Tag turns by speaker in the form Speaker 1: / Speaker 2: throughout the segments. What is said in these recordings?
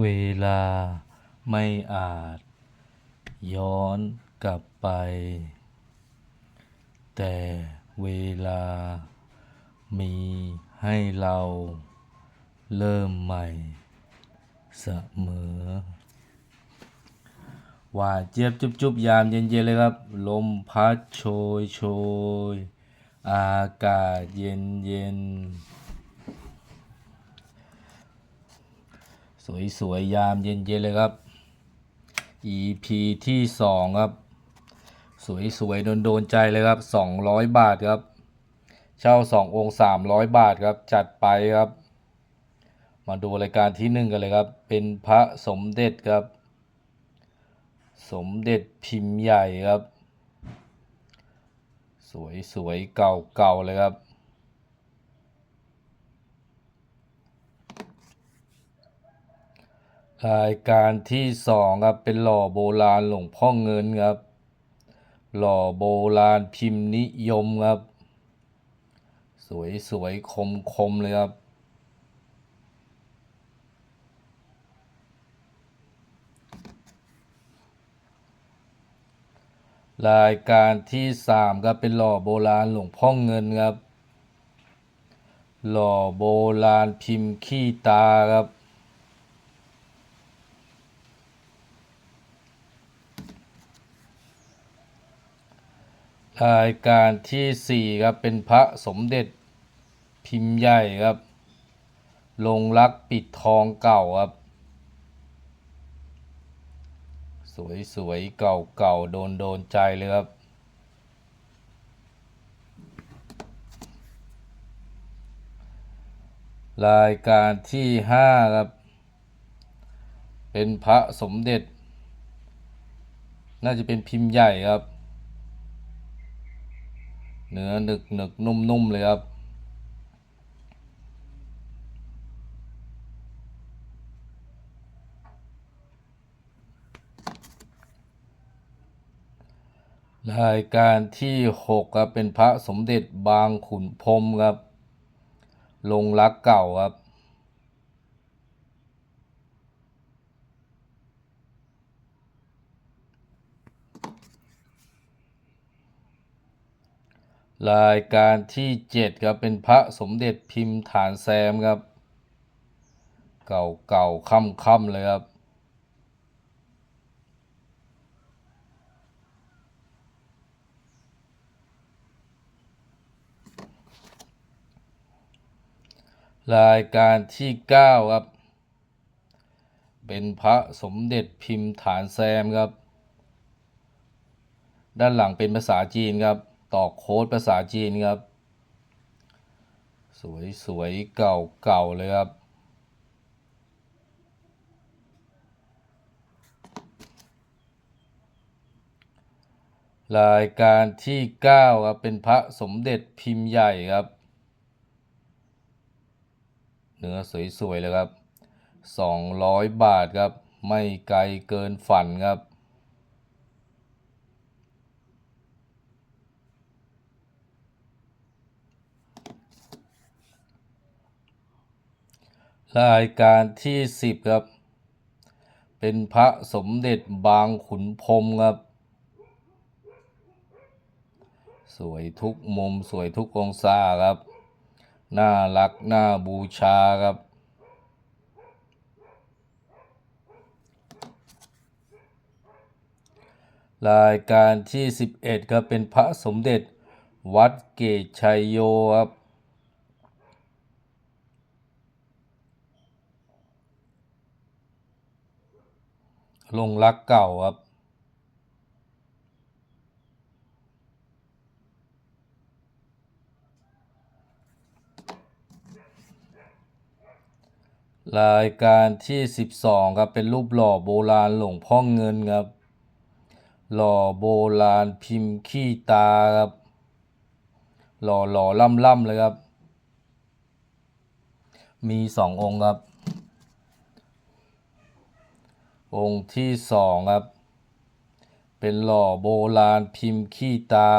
Speaker 1: เวลาไม่อาจ ย้อนกลับไป แต่เวลา มีให้เราเริ่มใหม่เสมอหวานเจี๊ยบจุบจุบยามเย็นๆเลยครับ ลมพัดโชยโชย อากาศเย็นเย็น สวยๆยามเย็นๆเลยครับ EP ที่สองครับ สวยสวยโดนๆใจเลยครับสองร้อยบาทครับ เช่าสององค์สามร้อยบาทครับ จัดไปครับ มาดูรายการที่หนึ่งกันเลยครับ เป็นพระสมเด็จครับ สมเด็จพิมพ์ใหญ่ครับ สวยสวยเก่าเก่าเลยครับ รายการที่สองครับเป็นหล่อโบราณหลวงพ่อเงินครับ หล่อโบราณพิมพ์นิยมครับ สวยสวยคมคมเลยครับ รายการที่สามครับเป็นหล่อโบราณหลวงพ่อเงินครับ หล่อโบราณพิมพ์ขี้ตาครับ รายการที่สี่ครับ เป็นพระสมเด็จพิมพ์ใหญ่ครับ ลงรักปิดทองเก่าครับ สวยสวยเก่าเก่าโดนโดนใจเลยครับรายการที่ห้าครับ เป็นพระสมเด็จ น่าจะเป็นพิมพ์ใหญ่ครับ เนื้อหนึกหนึกนุ่มนุ่มเลยครับ รายการที่หกครับเป็นพระสมเด็จบางขุนพรมครับ ลงรักเก่าครับ รายการที่เจ็ดครับ เป็นพระสมเด็จพิมพ์ฐานแซมครับ เก่าเก่าค่ำค่ำๆเลยครับ รายการที่เก้าครับ เป็นพระสมเด็จพิมพ์ฐานแซมครับ ด้านหลังเป็นภาษาจีนครับ ตอกโค้ดภาษาจีนครับ สวยสวยเก่าเก่าเลยครับ รายการที่เก้าครับ เป็นพระสมเด็จพิมพ์ใหญ่ครับ เนื้อสวยๆ เลยครับสองร้อยบาทครับ ไม่ไกลเกินฝันครับ รายการที่สิบครับ เป็นพระสมเด็จบางขุนพรมครับ สวยทุกมุมสวยทุกองศาครับ น่ารักน่าบูชาครับ รายการที่ 11 ครับเป็นพระสมเด็จวัดเกตชัยโยครับ ลงรักเก่าครับ รายการที่ 12 ครับ เป็นรูปหล่อโบราณหลวงพ่อเงินครับ หล่อโบราณพิมพ์ขี้ตาครับ หล่อหล่อล่ำล่ำเลยครับ มีสององค์ครับ องค์ที่สองครับ เป็นหล่อโบราณพิมพ์ขี้ตา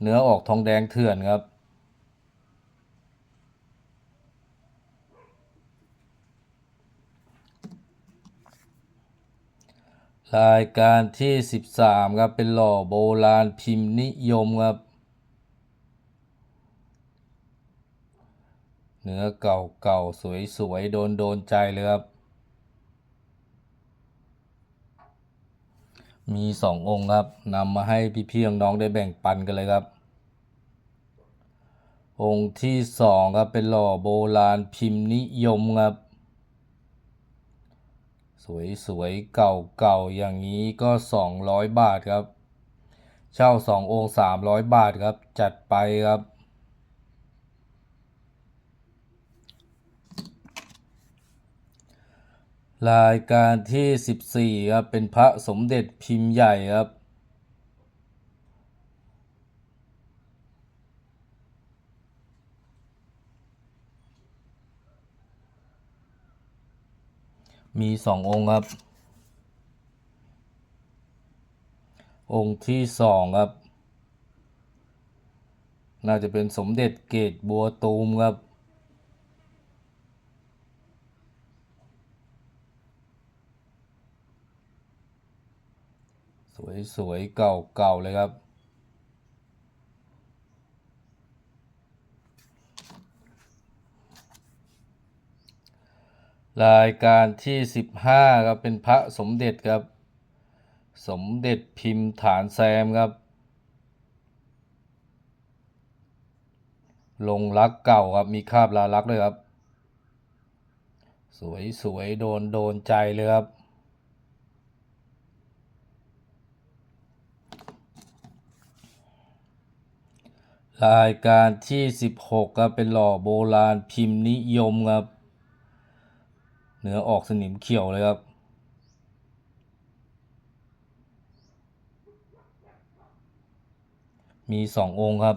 Speaker 1: เนื้อออกทองแดงเถื่อนครับ รายการที่ 13 ครับ เป็นหล่อโบราณพิมพ์นิยมครับ เนื้อเก่าๆ สวยๆ โดน โดนใจเลยครับ มีสององค์ครับนำมาให้พี่พี่น้องๆได้แบ่งปันกันเลยครับ องค์ที่สองครับเป็นหล่อโบราณพิมพ์นิยมครับ สวยสวยเก่าเก่าอย่างนี้ก็สองร้อยบาทครับ เช่าสององค์สามร้อยบาทครับ จัดไปครับ รายการที่สิบสี่ครับเป็นพระสมเด็จพิมพ์ใหญ่ครับ มีสององค์ครับ องค์ที่สองครับ น่าจะเป็นสมเด็จเกตบัวตูมครับ สวยสวยเก่าเก่าเลยครับ รายการที่สิบห้าครับ เป็นพระสมเด็จครับ สมเด็จพิมพ์ฐานแซมครับ ลงรักเก่าครับ มีคาบลาลักด้วยครับ สวยสวยโดนโดนใจเลยครับ รายการที่สิบหกครับเป็นหล่อโบราณพิมพ์นิยมครับ เนื้อออกสนิมเขียวเลยครับ มีสององค์ครับ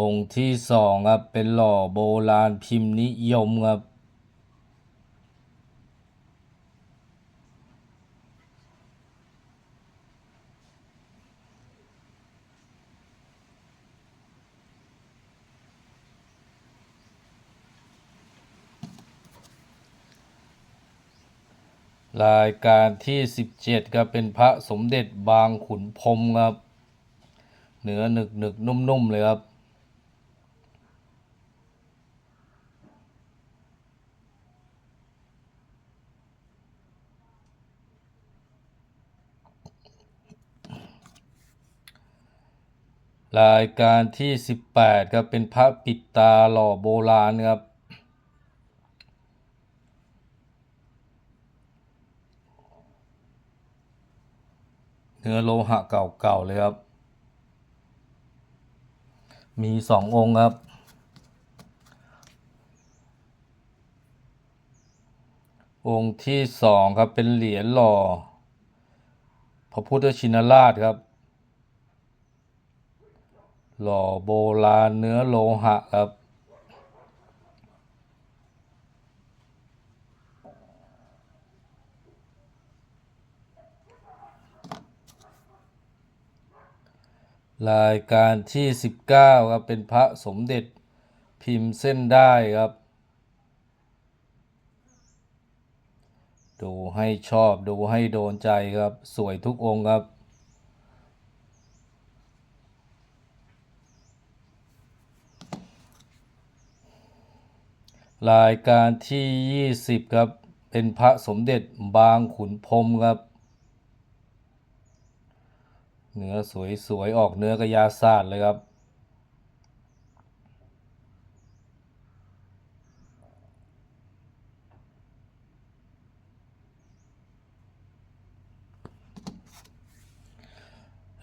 Speaker 1: องค์ที่สองครับเป็นหล่อโบราณพิมพ์นิยมครับ รายการที่สิบเจ็ดครับเป็นพระสมเด็จบางขุนพรมครับเนื้อหนึกหนึกนุ่มๆ เลยครับ รายการที่สิบแปดครับเป็นพระปิดตาหล่อโบราณครับ เนื้อโลหะเก่าๆเลยครับ มีสององค์ครับ องค์ที่สองครับเป็นเหรียญหล่อ พระพุทธชินราชครับ หล่อโบราณเนื้อโลหะครับ รายการที่สิบเก้าครับเป็นพระสมเด็จพิมพ์เส้นได้ครับ ดูให้ชอบดูให้โดนใจครับ สวยทุกองค์ครับ รายการที่ยี่สิบครับ เป็นพระสมเด็จบางขุนพรมครับ เนื้อสวยๆ ออกเนื้อกระยาศาสตร์เลยครับ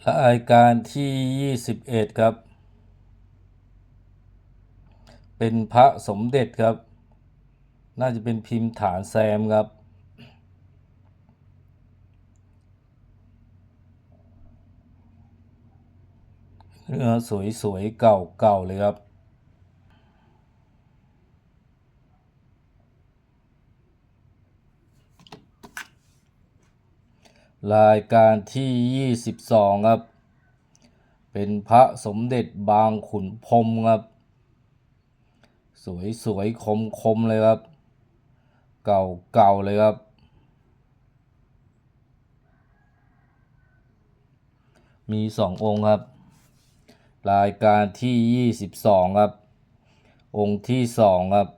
Speaker 1: รายการที่ยี่สิบเอ็ดครับ เป็นพระสมเด็จครับ น่าจะเป็นพิมพ์ฐานแซมครับ เนื้อสวยๆ เก่าๆ เลยครับ รายการที่ 22 ครับ เป็นพระสมเด็จบางขุนพรมครับ สวยๆ คมๆ เลยครับ เก่าๆ เลยครับมีสององค์ครับ รายการที่ยี่สิบสองครับ องค์ที่สองครับ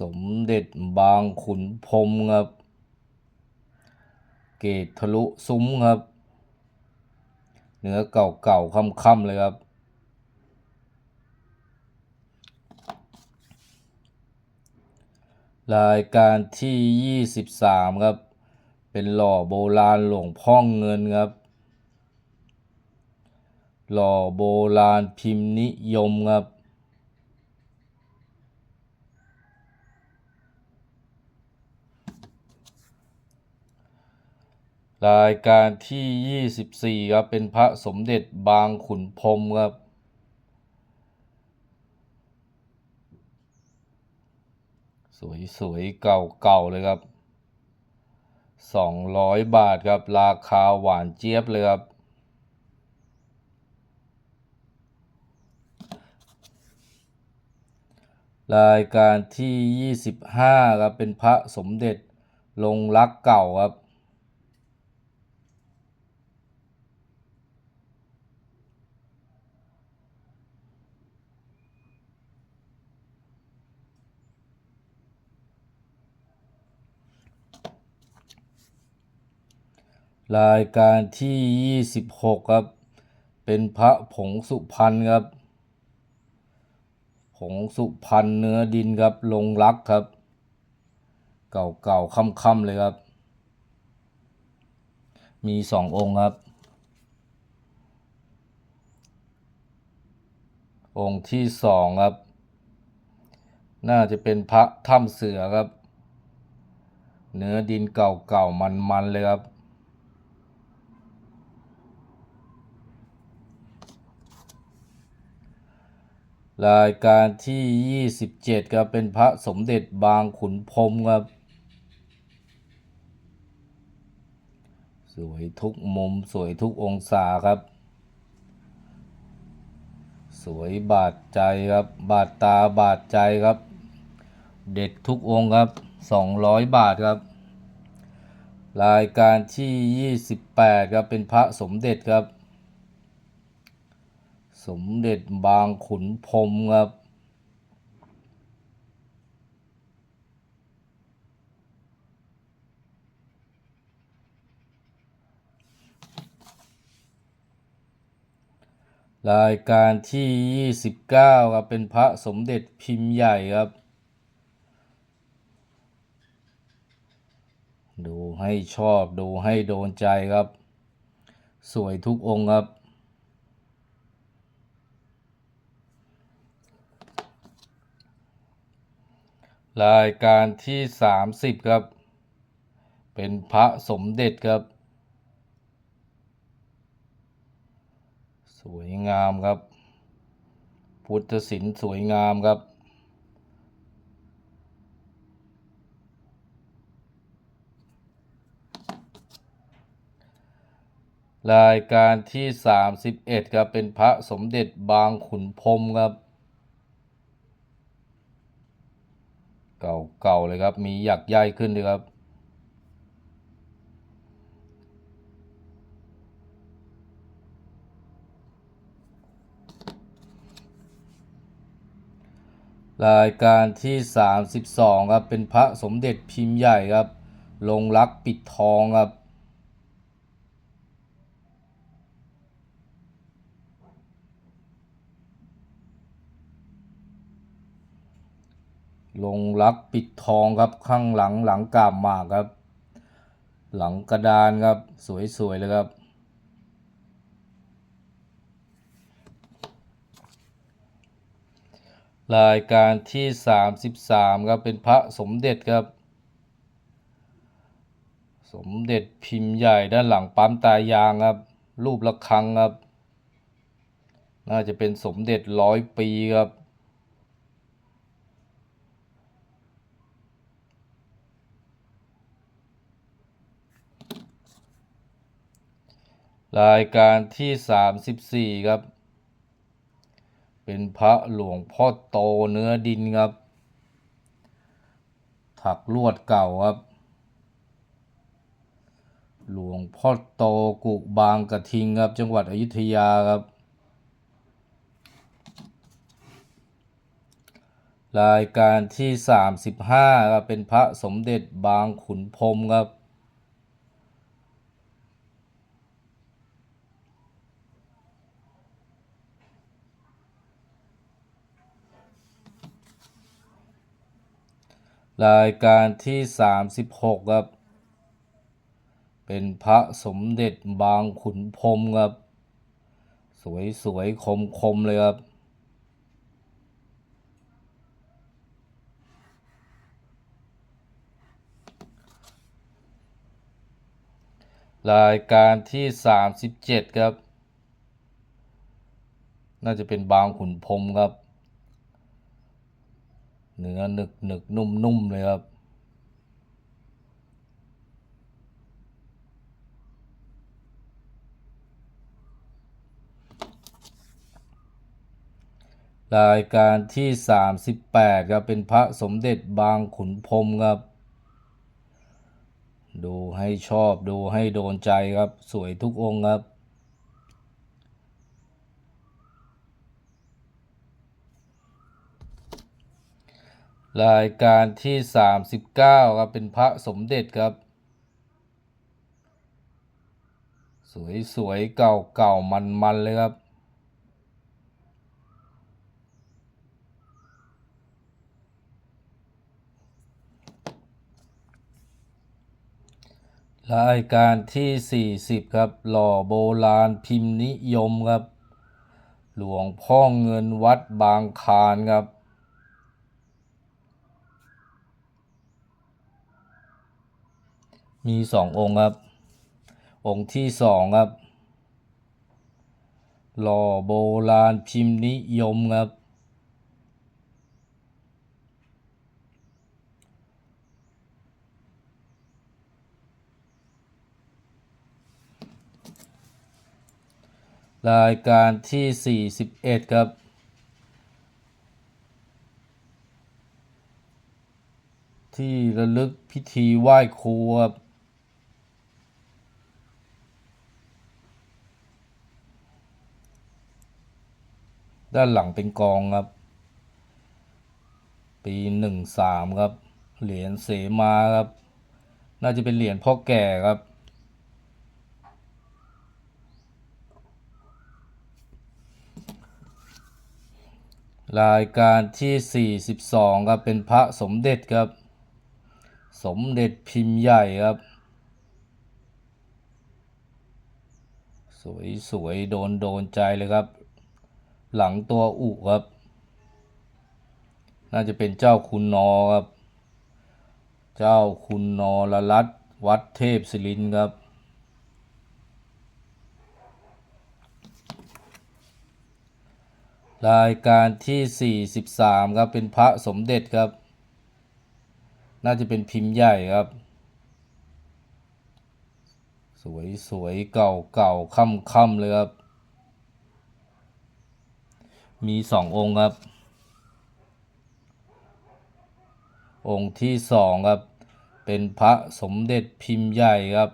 Speaker 1: สมเด็จบางขุนพรมครับ เกตทะลุซุ้มครับ เนื้อเก่าๆค่ำๆเลยครับ รายการที่ยี่สิบสามครับ เป็นหล่อโบราณหลวงพ่องเงินครับ หล่อโบราณพิมพ์นิยมครับ รายการที่ยี่สิบสี่ครับ เป็นพระสมเด็จบางขุนพรมครับสวยๆ เก่าๆ เลยครับสองร้อยบาทครับ ราคาหวานเจี๊ยบเลยครับ รายการที่ยี่สิบห้าครับเป็นพระสมเด็จลงรักเก่าครับ รายการที่ยี่สิบหกครับ เป็นพระผงสุพรรณครับ ผงสุพรรณเนื้อดินครับลงรักครับ เก่าๆค่ำๆเลยครับ มีสององค์ครับ องค์ที่สองครับ น่าจะเป็นพระถ้ำเสือครับ เนื้อดินเก่าๆมันๆเลยครับ รายการที่ยี่สิบเจ็ดครับเป็นพระสมเด็จบางขุนพรมครับ สวยทุกมุมสวยทุกองศาครับ สวยบาดใจครับ บาดตาบาดใจครับ เด็ดทุกองค์ครับสองร้อยบาทครับ รายการที่ยี่สิบแปดครับเป็นพระสมเด็จครับ สมเด็จบางขุนพรมครับ รายการที่ยี่สิบเก้าครับ เป็นพระสมเด็จพิมพ์ใหญ่ครับ ดูให้ชอบดูให้โดนใจครับ สวยทุกองค์ครับ รายการที่สามสิบครับ เป็นพระสมเด็จครับ สวยงามครับ พุทธศิลป์สวยงามครับ รายการที่สามสิบเอ็ดครับเป็นพระสมเด็จบางขุนพรมครับ เก่าๆเลยครับ มีหยักย่ายขึ้นด้วยครับ รายการที่สามสิบสองครับ เป็นพระสมเด็จพิมพ์ใหญ่ครับ ลงรักปิดทองครับ ลงรักปิดทองครับข้างหลังหลังกาบหมากครับ หลังกระดานครับสวยๆเลยครับรายการที่สามสิบสามครับเป็นพระสมเด็จครับ สมเด็จพิมพ์ใหญ่ด้านหลังปั๊มตายางครับ รูประฆังครับ น่าจะเป็นสมเด็จร้อยปีครับ รายการที่สามสิบสี่ครับ เป็นพระหลวงพ่อโตเนื้อดินครับ ถักลวดเก่าครับ หลวงพ่อโตกุบางกระทิงครับ จังหวัดอยุธยาครับ รายการที่สามสิบห้าครับเป็นพระสมเด็จบางขุนพรมครับ รายการที่สามสิบหกครับ เป็นพระสมเด็จบางขุนพรมครับ สวยสวยคมคมๆเลยครับ รายการที่สามสิบเจ็ดครับ น่าจะเป็นบางขุนพรมครับ เนื้อหนึกหนึกนุ่มนุ่มเลยครับ รายการที่สามสิบแปดครับเป็นพระสมเด็จบางขุนพรมครับ ดูให้ชอบดูให้โดนใจครับ สวยทุกองค์ครับ รายการที่สามสิบเก้าครับเป็นพระสมเด็จครับ สวยสวยเก่าเก่ามันมันๆ เลยครับ รายการที่สี่สิบครับ หล่อโบราณพิมพ์นิยมครับ หลวงพ่อเงินวัดบางคานครับ มีสององค์ครับ องค์ที่สองครับหล่อโบราณพิมพ์นิยมครับ รายการที่ 41 ครับที่ระลึกพิธีไหว้ครูครับ ด้านหลังเป็นกองครับ ปีหนึ่งสามครับ เหรียญเสมาครับ น่าจะเป็นเหรียญพ่อแก่ครับรายการที่ 42 ครับเป็นพระสมเด็จครับ สมเด็จพิมพ์ใหญ่ครับ สวยสวยโดนโดนใจเลยครับ หลังตัวอุครับ น่าจะเป็นเจ้าคุณนอครับ เจ้าคุณนอละรัตวัดเทพศิรินครับ รายการที่ 43 ครับ เป็นพระสมเด็จครับ น่าจะเป็นพิมพ์ใหญ่ครับ สวยสวยเก่าเก่าค่ำค่ำเลยครับ มีสององค์ครับ องค์ที่สองครับ เป็นพระสมเด็จพิมพ์ใหญ่ครับ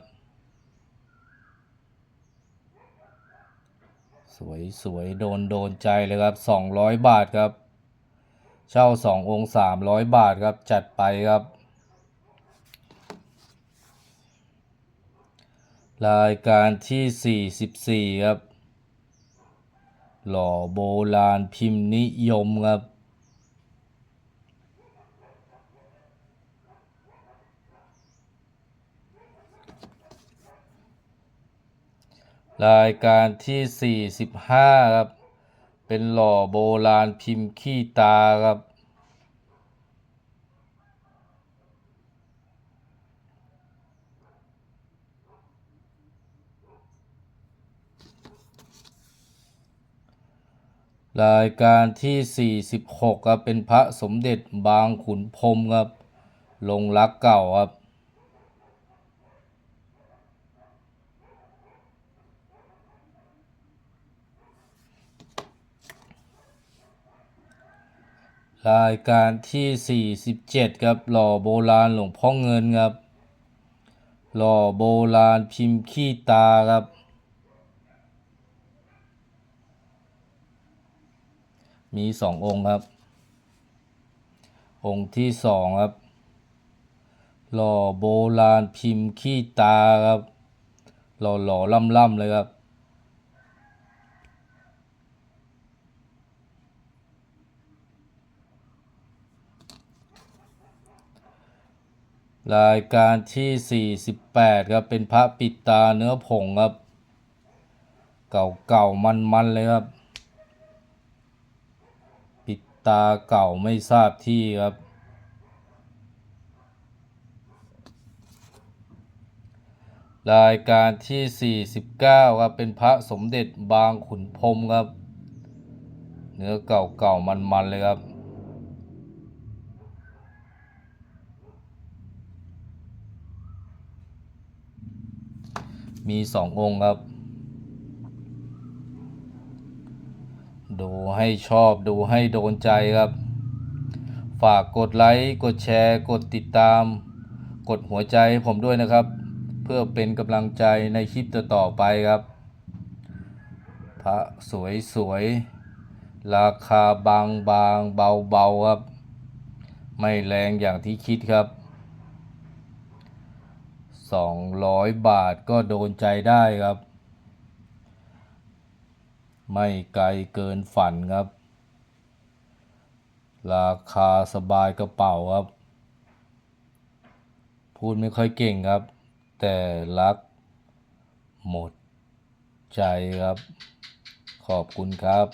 Speaker 1: สวยสวยโดนโดนใจเลยครับสองร้อยบาทครับ เช่าสององค์สามร้อยบาทครับ จัดไปครับรายการที่สี่สิบสี่ครับ หล่อโบราณพิมพ์นิยมครับ รายการที่ 45 ครับ เป็นหล่อโบราณพิมพ์ขี้ตาครับ รายการที่ 46ครับเป็นพระสมเด็จบางขุนพรมครับ ลงรักเก่าครับ รายการที่ 47 ครับหล่อโบราณหลวงพ่อเงินครับ หล่อโบราณพิมพ์ขี้ตาครับ มีสององค์ครับ องค์ที่สองครับ หล่อโบราณพิมพ์ขี้ตาครับ หล่อหล่อล่ำล่ำเลยครับ รายการที่ 48 ครับ เป็นพระปิดตาเนื้อผงครับ เก่าๆมันๆเลยครับ ตาเก่าไม่ทราบที่ครับ รายการที่ 49 ครับ เป็นพระสมเด็จบางขุนพรมครับ เนื้อเก่าๆมันๆเลยครับมีสององค์ครับ ดูให้ชอบดูให้โดนใจครับ ฝากกดไลค์กดแชร์ กดติดตาม กดหัวใจผมด้วยนะครับ เพื่อเป็นกำลังใจในคลิปต่อๆไปครับ พระสวยสวยๆราคาบางบางเบาเบาๆครับ ไม่แรงอย่างที่คิดครับสองร้อยบาทก็โดนใจได้ครับ ไม่ไกลเกินฝันครับ ราคาสบายกระเป๋าครับ พูดไม่ค่อยเก่งครับ แต่รัก หมดใจครับ ขอบคุณครับ